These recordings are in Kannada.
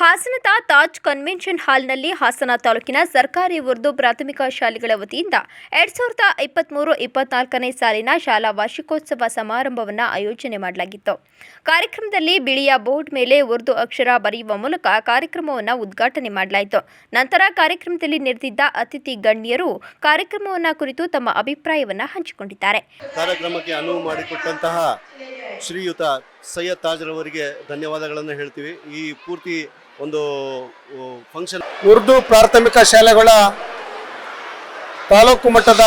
ಹಾಸನದ ತಾಜ್ ಕನ್ವೆನ್ಷನ್ ಹಾಲ್ನಲ್ಲಿ ಹಾಸನ ತಾಲೂಕಿನ ಸರ್ಕಾರಿ ಉರ್ದು ಪ್ರಾಥಮಿಕ ಶಾಲೆಗಳ ವತಿಯಿಂದ ಎರಡ್ ಸಾವಿರದ ಇಪ್ಪತ್ತ್ಮೂರು ಇಪ್ಪತ್ನಾಲ್ಕನೇ ಸಾಲಿನ ಶಾಲಾ ವಾರ್ಷಿಕೋತ್ಸವ ಸಮಾರಂಭವನ್ನು ಆಯೋಜನೆ ಮಾಡಲಾಗಿತ್ತು. ಕಾರ್ಯಕ್ರಮದಲ್ಲಿ ಬಿಳಿಯ ಬೋರ್ಡ್ ಮೇಲೆ ಉರ್ದು ಅಕ್ಷರ ಬರೆಯುವ ಮೂಲಕ ಕಾರ್ಯಕ್ರಮವನ್ನು ಉದ್ಘಾಟನೆ ಮಾಡಲಾಯಿತು. ನಂತರ ಕಾರ್ಯಕ್ರಮದಲ್ಲಿ ನೆರೆದಿದ್ದ ಅತಿಥಿ ಗಣ್ಯರು ಕಾರ್ಯಕ್ರಮವನ್ನು ಕುರಿತು ತಮ್ಮ ಅಭಿಪ್ರಾಯವನ್ನು ಹಂಚಿಕೊಂಡಿದ್ದಾರೆ. ಕಾರ್ಯಕ್ರಮಕ್ಕೆ ಅನುವು ಮಾಡಿಕೊಟ್ಟಂತಹ ಶ್ರೀಯುತ ಸೈಯದ್ ತಾಜ್ರವರಿಗೆ ಧನ್ಯವಾದಗಳನ್ನು ಹೇಳ್ತೀವಿ. ಈ ಪೂರ್ತಿ ಒಂದು ಫಂಕ್ಷನ್ ಉರ್ದು ಪ್ರಾಥಮಿಕ ಶಾಲೆಗಳ ತಾಲೂಕು ಮಟ್ಟದ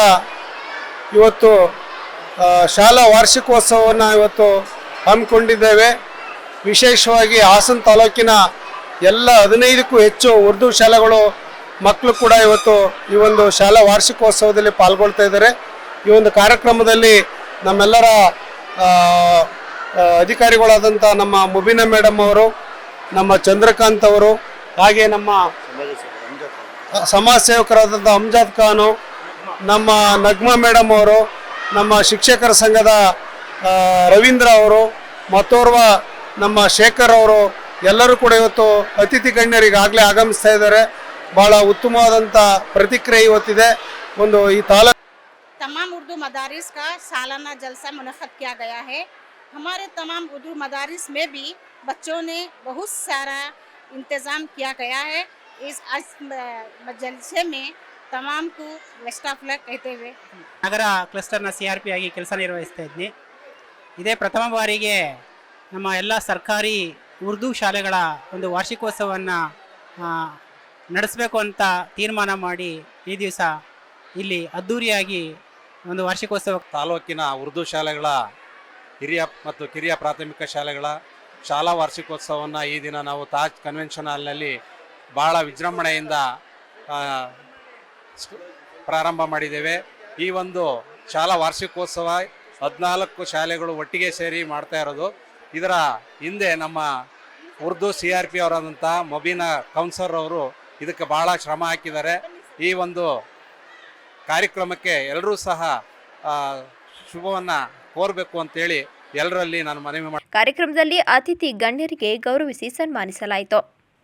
ಇವತ್ತು ಶಾಲಾ ವಾರ್ಷಿಕೋತ್ಸವವನ್ನು ಇವತ್ತು ಹಮ್ಮಿಕೊಂಡಿದ್ದೇವೆ. ವಿಶೇಷವಾಗಿ ಹಾಸನ ತಾಲೂಕಿನ ಎಲ್ಲ ಹದಿನೈದಕ್ಕೂ ಹೆಚ್ಚು ಉರ್ದು ಶಾಲೆಗಳು ಮಕ್ಕಳು ಕೂಡ ಇವತ್ತು ಈ ಒಂದು ಶಾಲಾ ವಾರ್ಷಿಕೋತ್ಸವದಲ್ಲಿ ಪಾಲ್ಗೊಳ್ತಾ ಇದ್ದಾರೆ. ಈ ಒಂದು ಕಾರ್ಯಕ್ರಮದಲ್ಲಿ ನಮ್ಮೆಲ್ಲರ ಅಧಿಕಾರಿಗಳಾದಂಥ ನಮ್ಮ ಮುಬೀನ ಮೇಡಮ್ ಅವರು ನಮ್ಮ ಚಂದ್ರಕಾಂತ್ ಅವರು ಹಾಗೆ ನಮ್ಮ ಸಮಾಜ ಸೇವಕರಾದಂಥ ಅಮ್ಜಾದ್ ಖಾನು ನಮ್ಮ ನಗ್ಮಾ ಮೇಡಮ್ ಅವರು ನಮ್ಮ ಶಿಕ್ಷಕರ ಸಂಘದ ಆ, ರವೀಂದ್ರ ಅವರು ಮತ್ತೋರ್ವ ನಮ್ಮ ಶೇಖರ್ ಅವರು ಎಲ್ಲರೂ ಕೂಡ ಇವತ್ತು ಅತಿಥಿ ಗಣ್ಯರಿಗಾಗಲೇ ಆಗಮಿಸ್ತಾ ಇದ್ದಾರೆ ಬಹಳ ಉತ್ತಮವಾದಂಥ ಪ್ರತಿಕ್ರಿಯೆ ಇವತ್ತಿದೆ ಒಂದು ಈ ತಾಲೂಕು तमाम उर्दू मदारिस का सालाना जलसा मुनद किया गया है हमारे तमाम उर्दू मदारिस में भी बच्चों ने बहुत सारा इंतज़ाम किया गया है इस आज म- जलसे में तमाम को बेस्ट ऑफ लक कहते हुए ನಗರ ಕ್ಲಸ್ಟರ್ನ ಸಿ ಆರ್ ಪಿ ಆಗಿ ಕೆಲಸ ನಿರ್ವಹಿಸ್ತಾ ಇದ್ನಿ ಇದೇ ಪ್ರಥಮ ಬಾರಿಗೆ ನಮ್ಮ ಎಲ್ಲ ಸರ್ಕಾರಿ ಉರ್ದು ಶಾಲೆಗಳ ಒಂದು ವಾರ್ಷಿಕೋತ್ಸವವನ್ನು ನಡೆಸಬೇಕು ಅಂತ ತೀರ್ಮಾನ ಮಾಡಿ ಈ ದಿವಸ ಇಲ್ಲಿ ಅದ್ಧೂರಿಯಾಗಿ ಒಂದು ವಾರ್ಷಿಕೋತ್ಸವ ತಾಲೂಕಿನ ಉರ್ದು ಶಾಲೆಗಳ ಹಿರಿಯ ಮತ್ತು ಕಿರಿಯ ಪ್ರಾಥಮಿಕ ಶಾಲೆಗಳ ಶಾಲಾ ವಾರ್ಷಿಕೋತ್ಸವವನ್ನು ಈ ದಿನ ನಾವು ತಾಜ್ ಕನ್ವೆನ್ಷನ್ ಹಾಲ್ನಲ್ಲಿ ಭಾಳ ವಿಜೃಂಭಣೆಯಿಂದ ಪ್ರಾರಂಭ ಮಾಡಿದ್ದೇವೆ. ಈ ಒಂದು ಶಾಲಾ ವಾರ್ಷಿಕೋತ್ಸವ ಹದಿನಾಲ್ಕು ಶಾಲೆಗಳು ಒಟ್ಟಿಗೆ ಸೇರಿ ಮಾಡ್ತಾ ಇರೋದು. ಇದರ ಹಿಂದೆ ನಮ್ಮ ಉರ್ದು ಸಿ ಆರ್ ಪಿ ಅವರಾದಂಥ ಮೊಬೀನಾ ಕೌನ್ಸರ್ ಅವರು ಇದಕ್ಕೆ ಭಾಳ ಶ್ರಮ ಹಾಕಿದ್ದಾರೆ. ಈ ಒಂದು ಕಾರ್ಯಕ್ರಮಕ್ಕೆ ಎಲ್ಲರೂ ಸಹ ಶುಭವನ್ನ ಕೋರಬೇಕು ಅಂತೇಳಿ ಎಲ್ಲರಲ್ಲಿ ನಾನು ಮನವಿ ಮಾಡ ಕಾರ್ಯಕ್ರಮದಲ್ಲಿ ಅತಿಥಿ ಗಣ್ಯರಿಗೆ ಗೌರವಿಸಿ ಸನ್ಮಾನಿಸಲಾಯಿತು.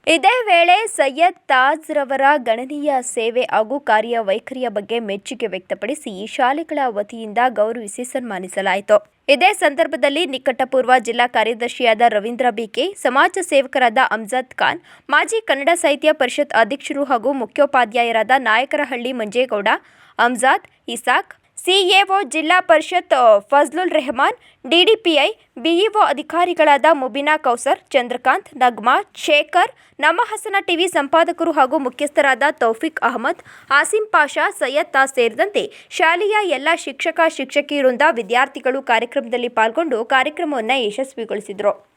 ಇದೇ ವೇಳೆ ಸೈಯದ್ ತಾಜ್ ರವರ ಗಣನೀಯ ಸೇವೆ ಹಾಗೂ ಕಾರ್ಯ ವೈಖರಿಯ ಬಗ್ಗೆ ಮೆಚ್ಚುಗೆ ವ್ಯಕ್ತಪಡಿಸಿ ಶಾಲೆಗಳ ವತಿಯಿಂದ ಗೌರವಿಸಿ ಸನ್ಮಾನಿಸಲಾಯಿತು. ಇದೇ ಸಂದರ್ಭದಲ್ಲಿ ನಿಕಟಪೂರ್ವ ಜಿಲ್ಲಾ ಕಾರ್ಯದರ್ಶಿಯಾದ ರವೀಂದ್ರ ಬಿಕೆ ಸಮಾಜ ಸೇವಕರಾದ ಅಮ್ಜದ್ ಖಾನ್, ಮಾಜಿ ಕನ್ನಡ ಸಾಹಿತ್ಯ ಪರಿಷತ್ ಅಧ್ಯಕ್ಷರು ಹಾಗೂ ಮುಖ್ಯೋಪಾಧ್ಯಾಯರಾದ Nayakarahalli Manjegowda, Amjad, Isaq CAO Zilla Parishad Fazlul Rehman, DDPI, BEO ಅಧಿಕಾರಿಗಳಾದ ಮುಬಿನಾ ಕೌಸರ್, ಚಂದ್ರಕಾಂತ್, ನಗ್ಮಾ, ಶೇಖರ್ ನಮ್ಮ ಹಸನ ಟಿವಿ ಸಂಪಾದಕರು ಹಾಗೂ ಮುಖ್ಯಸ್ಥರಾದ ತೌಫಿಕ್ ಅಹಮದ್, ಆಸಿಂ ಪಾಷಾ, ಸೈಯದ್ ತಾ ಸೇರಿದಂತೆ ಶಾಲೆಯ ಎಲ್ಲ ಶಿಕ್ಷಕ ಶಿಕ್ಷಕಿಯರಿಂದ ವಿದ್ಯಾರ್ಥಿಗಳು ಕಾರ್ಯಕ್ರಮದಲ್ಲಿ ಪಾಲ್ಗೊಂಡು ಕಾರ್ಯಕ್ರಮವನ್ನು ಯಶಸ್ವಿಗೊಳಿಸಿದರು.